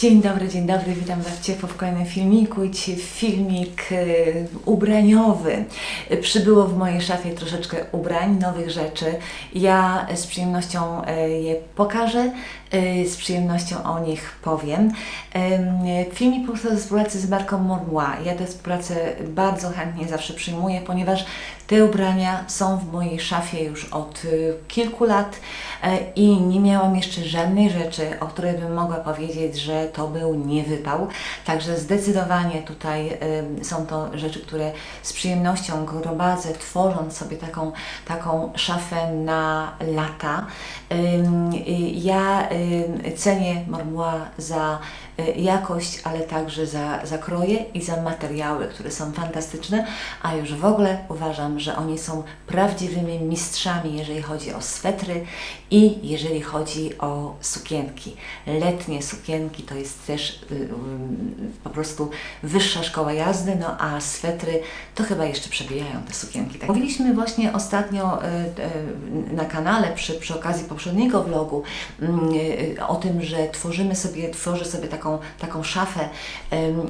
Dzień dobry, dzień dobry, witam Was ciepło w kolejnym filmiku. I Dzisiaj filmik e, ubraniowy. Przybyło w mojej szafie troszeczkę ubrań, nowych rzeczy. Ja z przyjemnością e, je pokażę, z przyjemnością o nich powiem. Em, Filmik powstał ze współpracy z marką Mormua. Ja tę współpracę bardzo chętnie zawsze przyjmuję, ponieważ te ubrania są w mojej szafie już od y, kilku lat e, i nie miałam jeszcze żadnej rzeczy, o której bym mogła powiedzieć, że to był niewypał. Także zdecydowanie tutaj y, są to rzeczy, które z przyjemnością gromadzę, tworząc sobie taką, taką szafę na lata. Y, Ja y, cenię Mormua za y, jakość, ale także za, za kroje i za materiały, które są fantastyczne, a już w ogóle uważam, że oni są prawdziwymi mistrzami, jeżeli chodzi o swetry i jeżeli chodzi o sukienki. Letnie sukienki to jest też y, y, po prostu wyższa szkoła jazdy, no a swetry to chyba jeszcze przebijają te sukienki. Tak. Mówiliśmy właśnie ostatnio y, na kanale przy, przy okazji poprzedniego vlogu mm, o tym, że tworzymy sobie, tworzę sobie taką, taką szafę,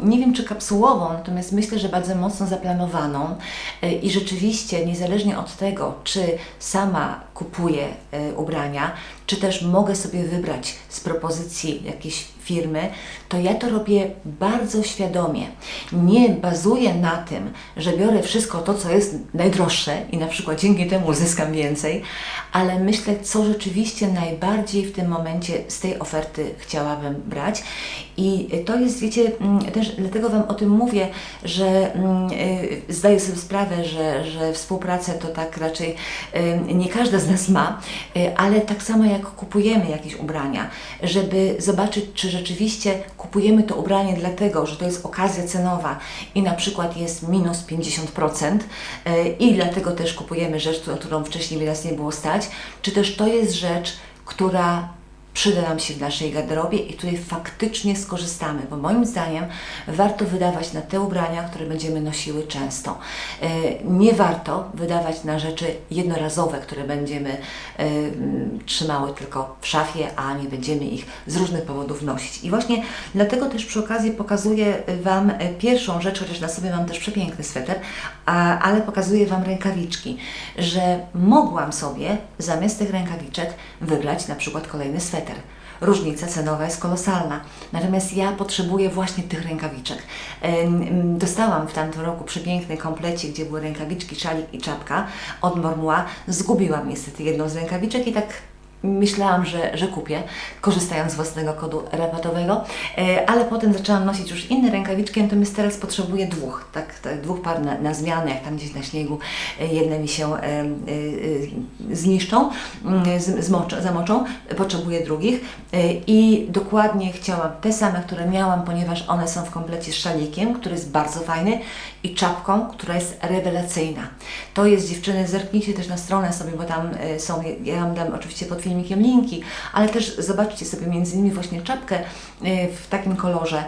nie wiem czy kapsułową, natomiast myślę, że bardzo mocno zaplanowaną. Y, i rzeczywiście niezależnie od tego, czy sama kupuję y, ubrania, czy też mogę sobie wybrać z propozycji jakiejś firmy, to ja to robię bardzo świadomie. Nie bazuję na tym, że biorę wszystko to, co jest najdroższe i na przykład dzięki temu uzyskam więcej, ale myślę, co rzeczywiście najbardziej w tym momencie z tej oferty chciałabym brać. I to jest, wiecie, mm, też dlatego Wam o tym mówię, że mm, y, zdaję sobie sprawę, że, że współpracę to tak raczej y, nie każda z nas ma, y, ale tak samo jak kupujemy jakieś ubrania, żeby zobaczyć, czy rzeczywiście kupujemy to ubranie dlatego, że to jest okazja cenowa i na przykład jest minus 50% y, i dlatego też kupujemy rzecz, którą wcześniej by nas nie było stać, czy też to jest rzecz, która przyda nam się w naszej garderobie i której faktycznie skorzystamy, bo moim zdaniem warto wydawać na te ubrania, które będziemy nosiły często. E, Nie warto wydawać na rzeczy jednorazowe, które będziemy e, trzymały tylko w szafie, a nie będziemy ich z różnych powodów nosić. I właśnie dlatego też przy okazji pokazuję Wam e, pierwszą rzecz, chociaż na sobie mam też przepiękny sweter, ale pokazuję Wam rękawiczki, że mogłam sobie zamiast tych rękawiczek wybrać na przykład kolejny sweter. Różnica cenowa jest kolosalna. Natomiast ja potrzebuję właśnie tych rękawiczek. Dostałam w tamtym roku przepiękny komplecik, gdzie były rękawiczki, szalik i czapka od Mormua. Zgubiłam niestety jedną z rękawiczek i tak myślałam, że, że kupię, korzystając z własnego kodu rabatowego, e, ale potem zaczęłam nosić już inne rękawiczki, natomiast teraz potrzebuję dwóch, tak, tak dwóch par na, na zmianę, jak tam gdzieś na śniegu e, jedne mi się e, e, e, zniszczą, mm, z, zmoczą, zamoczą, potrzebuję drugich i dokładnie chciałam te same, które miałam, ponieważ one są w komplecie z szalikiem, który jest bardzo fajny i czapką, która jest rewelacyjna. To jest dziewczyny, zerknijcie też na stronę sobie, bo tam są, ja Wam dam oczywiście pod filmikiem linki, ale też zobaczcie sobie między innymi właśnie czapkę e, w takim kolorze,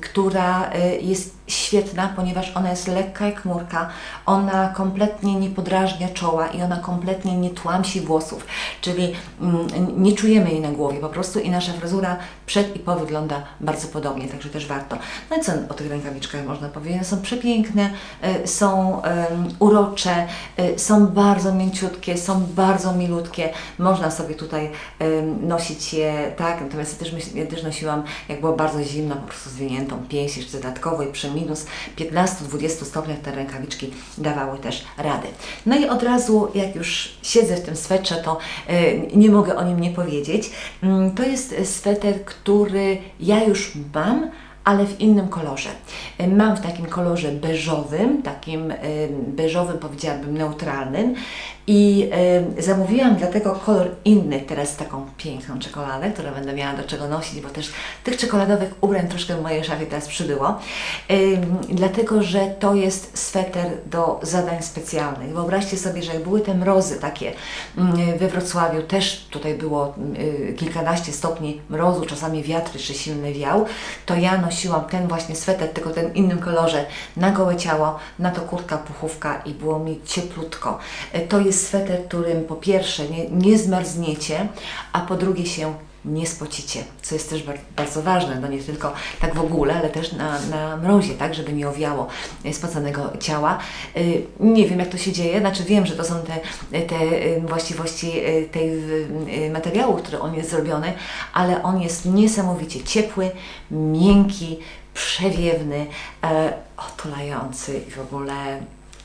która e, jest świetna, ponieważ ona jest lekka jak chmurka, ona kompletnie nie podrażnia czoła i ona kompletnie nie tłamsi włosów, czyli mm, nie czujemy jej na głowie. Po prostu i nasza fryzura przed i po wygląda bardzo podobnie, także też warto. No i co o tych rękawiczkach można powiedzieć? One są przepiękne, e, są urocze, e, są bardzo mięciutkie, są bardzo milutkie, można sobie tutaj nosić je, tak, natomiast ja też, ja też nosiłam, jak było bardzo zimno, po prostu zwiniętą pięść jeszcze dodatkowo i przy minus 15-20 stopniach te rękawiczki dawały też rady. No i od razu, jak już siedzę w tym swetrze, to e, nie mogę o nim nie powiedzieć. Mm, To jest sweter, który ja już mam, ale w innym kolorze. E, Mam w takim kolorze beżowym, takim e, beżowym powiedziałabym neutralnym i e, zamówiłam dlatego kolor inny, teraz taką piękną czekoladę, którą będę miała do czego nosić, bo też tych czekoladowych ubrań troszkę w mojej szafie teraz przybyło. Dlatego, że to jest sweter do zadań specjalnych. Wyobraźcie sobie, że jak były te mrozy takie mm, we Wrocławiu, też tutaj było mm, kilkanaście stopni mrozu, czasami wiatr jeszcze silny wiał, to ja nosiłam ten właśnie sweter, tylko ten innym kolorze, na gołe ciało, na to kurtka, puchówka i było mi cieplutko. E, To jest sweter, którym po pierwsze nie, nie zmarzniecie, a po drugie się nie spocicie, co jest też bar- bardzo ważne, no nie tylko tak w ogóle, ale też na, na mrozie, tak, żeby nie owiało e, spoconego ciała. Y, Nie wiem, jak to się dzieje, znaczy wiem, że to są te, te y, właściwości y, tej materiału, który on jest zrobiony, ale on jest niesamowicie ciepły, miękki, przewiewny, e, otulający i w ogóle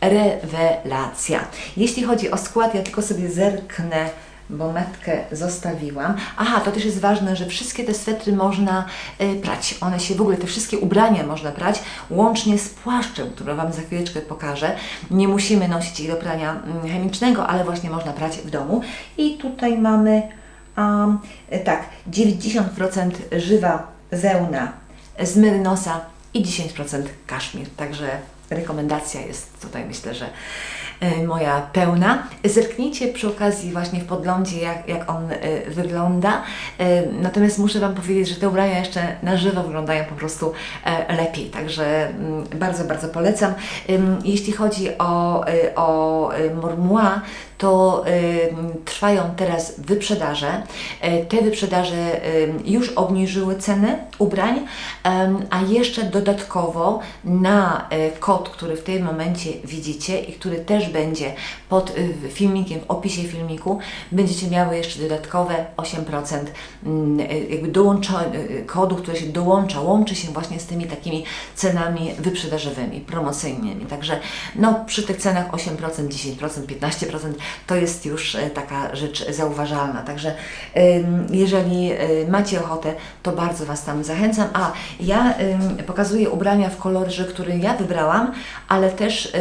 rewelacja. Jeśli chodzi o skład, ja tylko sobie zerknę, bo metkę zostawiłam. Aha, to też jest ważne, że wszystkie te swetry można y, prać. One się w ogóle, te wszystkie ubrania można prać, łącznie z płaszczem, który Wam za chwileczkę pokażę. Nie musimy nosić ich do prania mm, chemicznego, ale właśnie można prać w domu. I tutaj mamy, um, tak, 90% żywa zełna z merynosa i 10% kaszmir. Także rekomendacja jest tutaj myślę, że moja pełna. Zerknijcie przy okazji właśnie w podglądzie, jak, jak on e, wygląda. E, Natomiast muszę Wam powiedzieć, że te ubrania jeszcze na żywo wyglądają po prostu e, lepiej. Także mm, bardzo, bardzo polecam. Jeśli chodzi o, e, o e, Mormua, to ym, trwają teraz wyprzedaże. E, Te wyprzedaże ym, już obniżyły ceny ubrań, a jeszcze dodatkowo na kod, który w tym momencie widzicie i który też będzie pod y, filmikiem, w opisie filmiku, będziecie miały jeszcze dodatkowe 8% mm, jakby dołącza, kodu, który się dołącza, łączy się właśnie z tymi takimi cenami wyprzedażowymi, promocyjnymi. Także no, przy tych cenach 8%, 10%, 15% to jest już e, taka rzecz zauważalna. Także jeżeli y, macie ochotę, to bardzo Was tam zachęcam. A ja pokazuję ubrania w kolorze, który ja wybrałam, ale też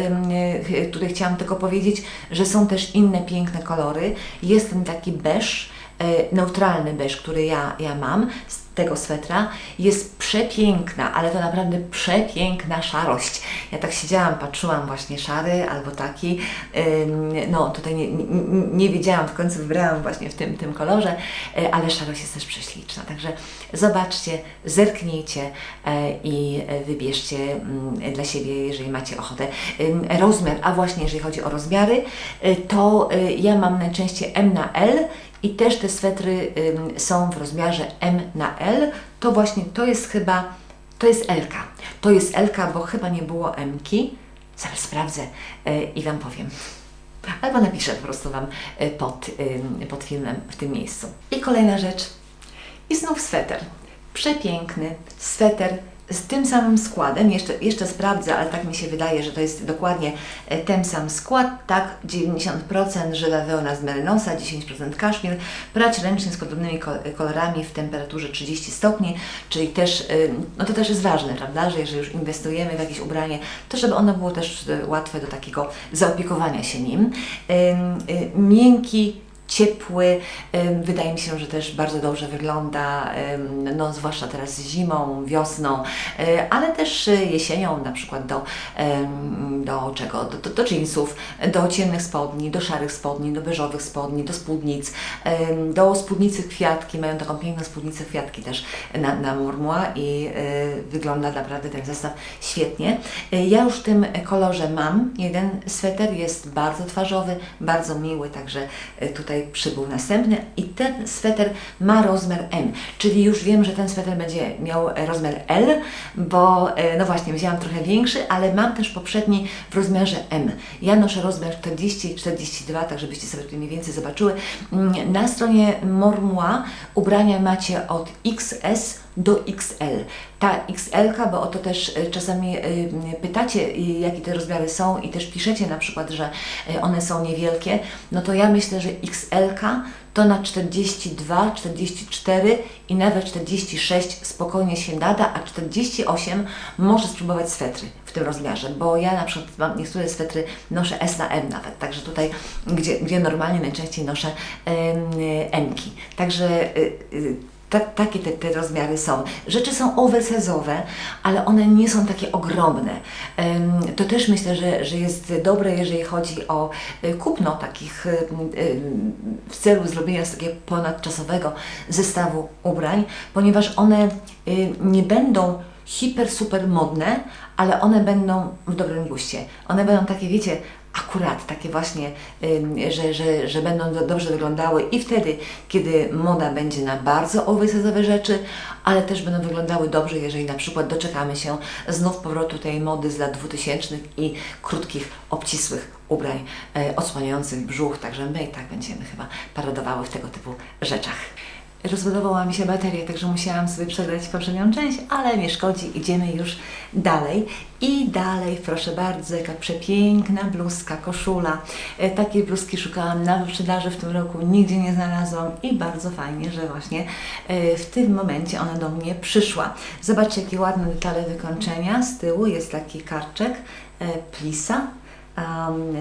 tutaj chciałam tylko powiedzieć, że są też inne piękne kolory. Jest ten taki beż, e, neutralny beż, który ja, ja mam tego swetra, jest przepiękna, ale to naprawdę przepiękna szarość. Ja tak siedziałam, patrzyłam właśnie szary albo taki, no tutaj nie, nie, nie wiedziałam, w końcu wybrałam właśnie w tym, tym kolorze, e, ale szarość jest też prześliczna. Także zobaczcie, zerknijcie e, i wybierzcie mm, dla siebie, jeżeli macie ochotę. Rozmiar, a właśnie jeżeli chodzi o rozmiary, y, to y, ja mam najczęściej M na L i też te swetry są w rozmiarze M na L. To właśnie, to jest chyba, to jest L. -ka. To jest L, -ka, bo chyba nie było M-ki. Zaraz sprawdzę y, i Wam powiem. Albo napiszę po prostu Wam y, pod, pod filmem w tym miejscu. I kolejna rzecz. I znów sweter. Przepiękny sweter z tym samym składem. Jeszcze, jeszcze sprawdzę, ale tak mi się wydaje, że to jest dokładnie e, ten sam skład. Tak, 90% żywa wełna z merynosa, 10% kaszmir. Prać ręcznie z podobnymi ko- kolorami w temperaturze 30 stopni, czyli też, y, no to też jest ważne, prawda, że jeżeli już inwestujemy w jakieś ubranie, to żeby ono było też y, łatwe do takiego zaopiekowania się nim. Miękki, ciepły. Wydaje mi się, że też bardzo dobrze wygląda, no, zwłaszcza teraz zimą, wiosną, y, ale też y, jesienią, na przykład do, do czego? Do, do, do jeansów, do ciemnych spodni, do szarych spodni, do beżowych spodni, do spódnic, do spódnicy kwiatki. Mają taką piękną spódnicę kwiatki też na, na Murmua i y, wygląda naprawdę ten zestaw świetnie. Ja już w tym kolorze mam jeden sweter, jest bardzo twarzowy, bardzo miły, także y, tutaj przybył następny i ten sweter ma rozmiar M, czyli już wiem, że ten sweter będzie miał rozmiar L, bo e, no właśnie wzięłam trochę większy, ale mam też poprzedni w rozmiarze M. Ja noszę rozmiar 40-42, tak żebyście sobie tutaj mniej więcej zobaczyły. Mm, Na stronie Mormua ubrania macie od XS do XL. Ta XL, bo o to też y, czasami y, pytacie, jakie te rozmiary są i też piszecie na przykład, że y, one są niewielkie, no to ja myślę, że XL to na 42, 44 i nawet 46 spokojnie się nada, a 48 może spróbować swetry w tym rozmiarze, bo ja na przykład mam niektóre swetry noszę S na M nawet, także tutaj, gdzie, gdzie normalnie najczęściej noszę em, M-ki. Także y, y, ta, takie te, te rozmiary są. Rzeczy są oversize'owe, ale one nie są takie ogromne. To też myślę, że, że jest dobre, jeżeli chodzi o y, kupno takich y, y, w celu zrobienia z takiego ponadczasowego zestawu ubrań, ponieważ one nie będą hiper, super modne, ale one będą w dobrym guście. One będą takie, wiecie, akurat takie właśnie, że, że, że będą do, dobrze wyglądały i wtedy, kiedy moda będzie na bardzo oversize'owe rzeczy, ale też będą wyglądały dobrze, jeżeli na przykład doczekamy się znów powrotu tej mody z lat 2000 i krótkich, obcisłych ubrań e, odsłaniających brzuch, także my i tak będziemy chyba paradowały w tego typu rzeczach. Rozładowała mi się bateria, także musiałam sobie przegrać poprzednią część, ale nie szkodzi, idziemy już dalej. I dalej, proszę bardzo, jaka przepiękna bluzka, koszula. E, Takiej bluzki szukałam na wyprzedaży w tym roku, nigdzie nie znalazłam i bardzo fajnie, że właśnie e, w tym momencie ona do mnie przyszła. Zobaczcie, jakie ładne detale wykończenia. Z tyłu jest taki karczek, e, plisa,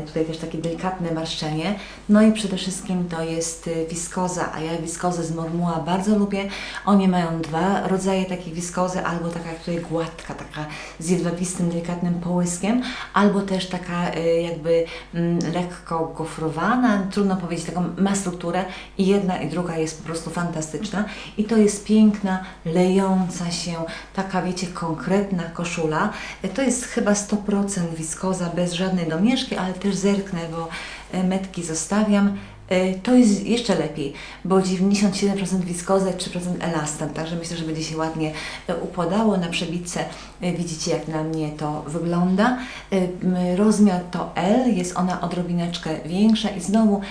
tutaj też takie delikatne marszczenie. No i przede wszystkim to jest y, wiskoza, a ja wiskozę z Mormuła bardzo lubię. Oni mają dwa rodzaje takiej wiskozy, albo taka tutaj gładka, taka z jedwabistym, delikatnym połyskiem, albo też taka y, jakby mm, lekko gofrowana, trudno powiedzieć, taką ma strukturę i jedna i druga jest po prostu fantastyczna i to jest piękna, lejąca się, taka wiecie, konkretna koszula. Y, To jest chyba 100% wiskoza, bez żadnej domieszki, ale też zerknę, bo e, metki zostawiam. E, To jest jeszcze lepiej, bo 97% wiskozy, 3% elastan, także myślę, że będzie się ładnie e, układało na przebitce. E, Widzicie, jak na mnie to wygląda. E, Rozmiar to L, jest ona odrobineczkę większa i znowu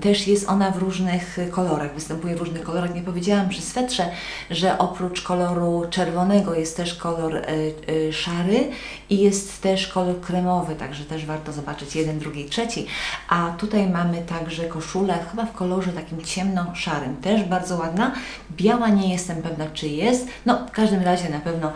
też jest ona w różnych kolorach, występuje w różnych kolorach. Nie powiedziałam przy swetrze, że oprócz koloru czerwonego jest też kolor e, szary i jest też kolor kremowy, także też warto zobaczyć jeden, drugi, trzeci. A tutaj mamy także koszulę chyba w kolorze takim ciemno-szarym, też bardzo ładna. Biała nie jestem pewna, czy jest. No, w każdym razie na pewno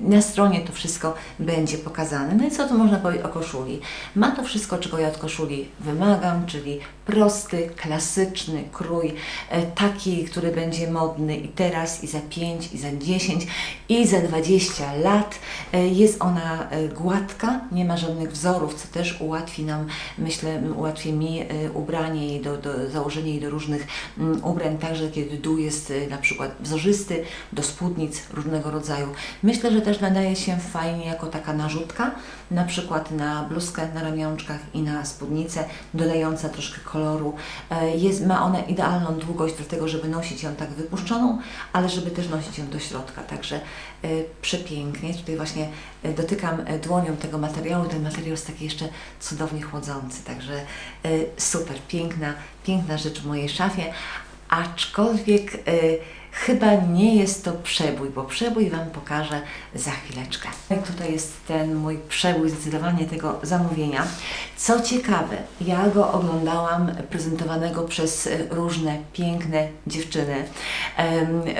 na stronie to wszystko będzie pokazane. No i co tu można powiedzieć o koszuli? Ma to wszystko, czego ja od koszuli wymagam, czyli prosty, klasyczny krój, e, taki, który będzie modny i teraz, i za 5, i za 10, i za 20 lat. E, Jest ona e, gładka, nie ma żadnych wzorów, co też ułatwi nam, myślę, ułatwi mi ubranie jej, do, do, założenie jej do różnych mm, ubrań, także kiedy dół jest na przykład wzorzysty, do spódnic różnego rodzaju. Myślę, że też nadaje się fajnie jako taka narzutka, na przykład na bluzkę na ramionczkach i na spódnicę, dodająca troszkę koloru. E, Jest, ma ona idealną długość do tego, żeby nosić ją tak wypuszczoną, ale żeby też nosić ją do środka, także e, przepięknie. Tutaj właśnie e, dotykam dłonią tego materiału, ten materiał jest taki jeszcze cudownie chłodzący, także super, piękna, piękna rzecz w mojej szafie, aczkolwiek chyba nie jest to przebój, bo przebój Wam pokażę za chwileczkę. Jak tutaj jest ten mój przebój zdecydowanie tego zamówienia. Co ciekawe, ja go oglądałam prezentowanego przez różne piękne dziewczyny,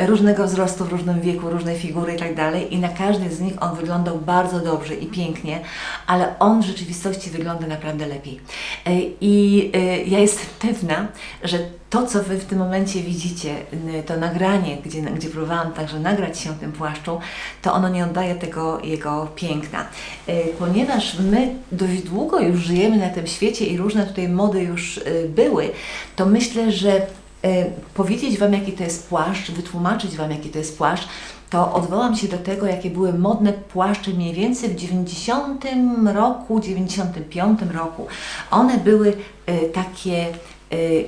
różnego wzrostu, w różnym wieku, różnej figury i tak dalej i na każdej z nich on wyglądał bardzo dobrze i pięknie, ale on w rzeczywistości wygląda naprawdę lepiej. E, I e, ja jestem pewna, że to, co Wy w tym momencie widzicie, n- to nagranie, gdzie, gdzie próbowałam także nagrać się w tym płaszczu, to ono nie oddaje tego jego piękna. E, Ponieważ my dość długo już żyjemy na tym świecie i różne tutaj mody już e, były, to myślę, że powiedzieć Wam, jaki to jest płaszcz, wytłumaczyć Wam, jaki to jest płaszcz, to odwołam się do tego, jakie były modne płaszcze mniej więcej w 90 roku, 95 roku. One były takie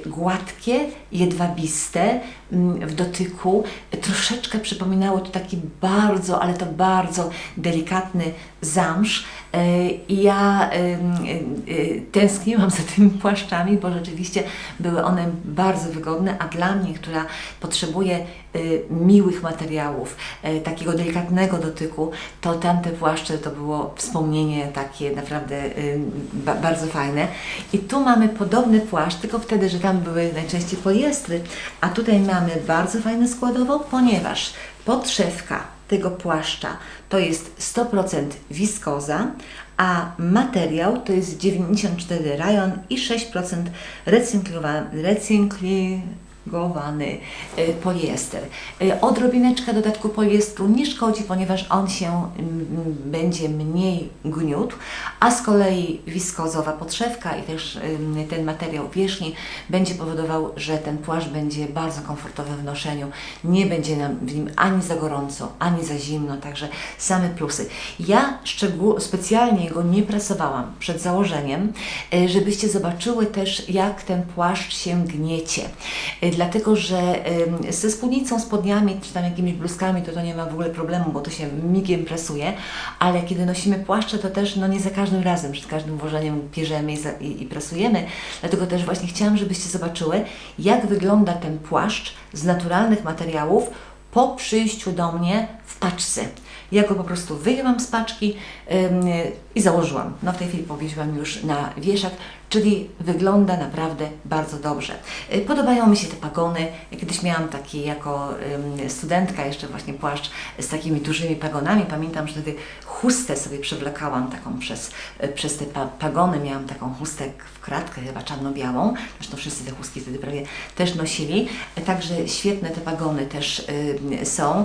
gładkie, jedwabiste mm, w dotyku. Troszeczkę przypominało to taki bardzo, ale to bardzo delikatny zamsz. E, I ja e, tęskniłam za tymi płaszczami, bo rzeczywiście były one bardzo wygodne, a dla mnie, która potrzebuje miłych materiałów, takiego delikatnego dotyku, to tamte płaszcze to było wspomnienie takie naprawdę ba, bardzo fajne. I tu mamy podobny płaszcz, tylko wtedy, że tam były najczęściej poliestry, a tutaj mamy bardzo fajne składowo, ponieważ podszewka tego płaszcza to jest 100% wiskoza, a materiał to jest 94 rajon i 6% recyklowa- recykli, delegowany y, poliester. Y, Odrobineczka dodatku poliestru nie szkodzi, ponieważ on się mm, będzie mniej gniótł, a z kolei wiskozowa podszewka i też ym, ten materiał wierzchni będzie powodował, że ten płaszcz będzie bardzo komfortowy w noszeniu. Nie będzie nam w nim ani za gorąco, ani za zimno, także same plusy. Ja szczegół, specjalnie go nie prasowałam przed założeniem, y, żebyście zobaczyły też, jak ten płaszcz się gniecie. Dlatego, że ze spódnicą, spodniami, czy tam jakimiś bluzkami, to to nie ma w ogóle problemu, bo to się migiem presuje, ale kiedy nosimy płaszcze, to też no nie za każdym razem, przed każdym włożeniem bierzemy i, za, i, i presujemy. Dlatego też właśnie chciałam, żebyście zobaczyły, jak wygląda ten płaszcz z naturalnych materiałów po przyjściu do mnie w paczce. Ja go po prostu wyjęłam z paczki i założyłam. No w tej chwili powiesiłam już na wieszak, czyli wygląda naprawdę bardzo dobrze. Y, Podobają mi się te pagony. Kiedyś miałam taki jako studentka jeszcze właśnie płaszcz z takimi dużymi pagonami. Pamiętam, że wtedy chustę sobie przewlekałam taką przez, y, przez te pa pagony. Miałam taką chustę w kratkę chyba czarno-białą. Zresztą wszyscy te chustki wtedy prawie też nosili. Także świetne te pagony też są.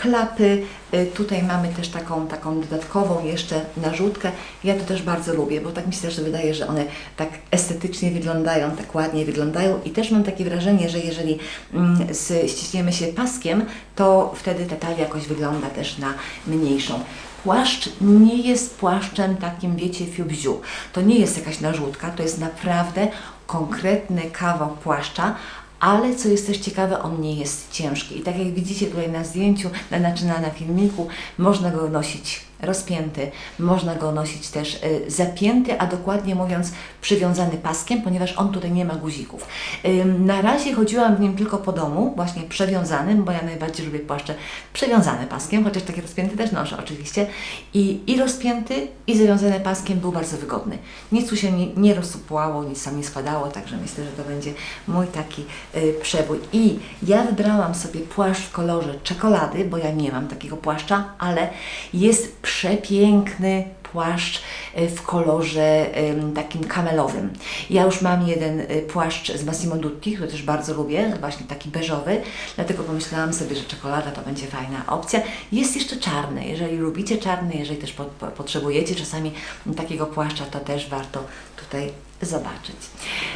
Klapy. Y, Tutaj mamy też taką, taką dodatkową jeszcze narzutkę. Ja to też bardzo lubię, bo tak mi się też wydaje, że one tak estetycznie wyglądają, tak ładnie wyglądają i też mam takie wrażenie, że jeżeli mm, ściśniemy się paskiem, to wtedy ta talia jakoś wygląda też na mniejszą. Płaszcz nie jest płaszczem takim, wiecie, fiubziu. To nie jest jakaś narzutka, to jest naprawdę konkretny kawał płaszcza, ale co jest też ciekawe, on nie jest ciężki. I tak jak widzicie tutaj na zdjęciu, na, znaczy na, na filmiku, można go nosić rozpięty, można go nosić też y, zapięty, a dokładnie mówiąc przywiązany paskiem, ponieważ on tutaj nie ma guzików. Na razie chodziłam w nim tylko po domu, właśnie przewiązanym, bo ja najbardziej lubię płaszcze przewiązane paskiem, chociaż taki rozpięty też noszę oczywiście. I, i rozpięty, i zawiązany paskiem był bardzo wygodny. Nic tu się nie, nie rozsupłało, nic tam nie spadało, także myślę, że to będzie mój taki y, przebój. I ja wybrałam sobie płaszcz w kolorze czekolady, bo ja nie mam takiego płaszcza, ale jest przepiękny płaszcz y, w kolorze takim kamelowym. Ja już mam jeden y, płaszcz z Massimo Dutti, który też bardzo lubię, właśnie taki beżowy, dlatego pomyślałam sobie, że czekolada to będzie fajna opcja. Jest jeszcze czarny, jeżeli lubicie czarny, jeżeli też po, po, potrzebujecie czasami takiego płaszcza, to też warto tutaj zobaczyć.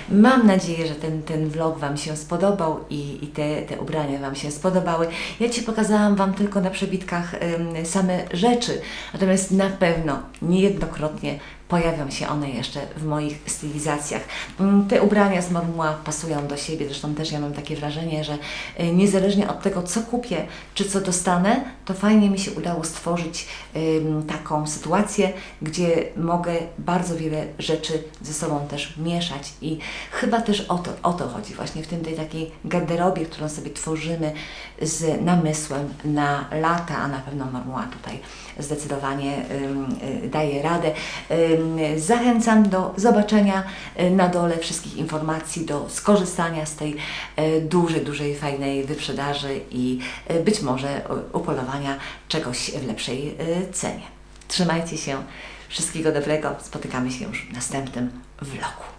Mam nadzieję, że ten, ten vlog Wam się spodobał i, i te, te ubrania Wam się spodobały. Ja Ci pokazałam Wam tylko na przebitkach same rzeczy, natomiast na pewno niejednokrotnie pojawią się one jeszcze w moich stylizacjach. Mm, Te ubrania z Mormua pasują do siebie, zresztą też ja mam takie wrażenie, że y, niezależnie od tego, co kupię, czy co dostanę, to fajnie mi się udało stworzyć taką sytuację, gdzie mogę bardzo wiele rzeczy ze sobą też mieszać i chyba też o to, o to chodzi właśnie w tym tej takiej garderobie, którą sobie tworzymy z namysłem na lata, a na pewno Mormua tutaj zdecydowanie y, daje radę. Ym, Zachęcam do zobaczenia y, na dole wszystkich informacji, do skorzystania z tej y, dużej, dużej, fajnej wyprzedaży i być może upolowania czegoś w lepszej cenie. Trzymajcie się, wszystkiego dobrego, spotykamy się już w następnym vlogu.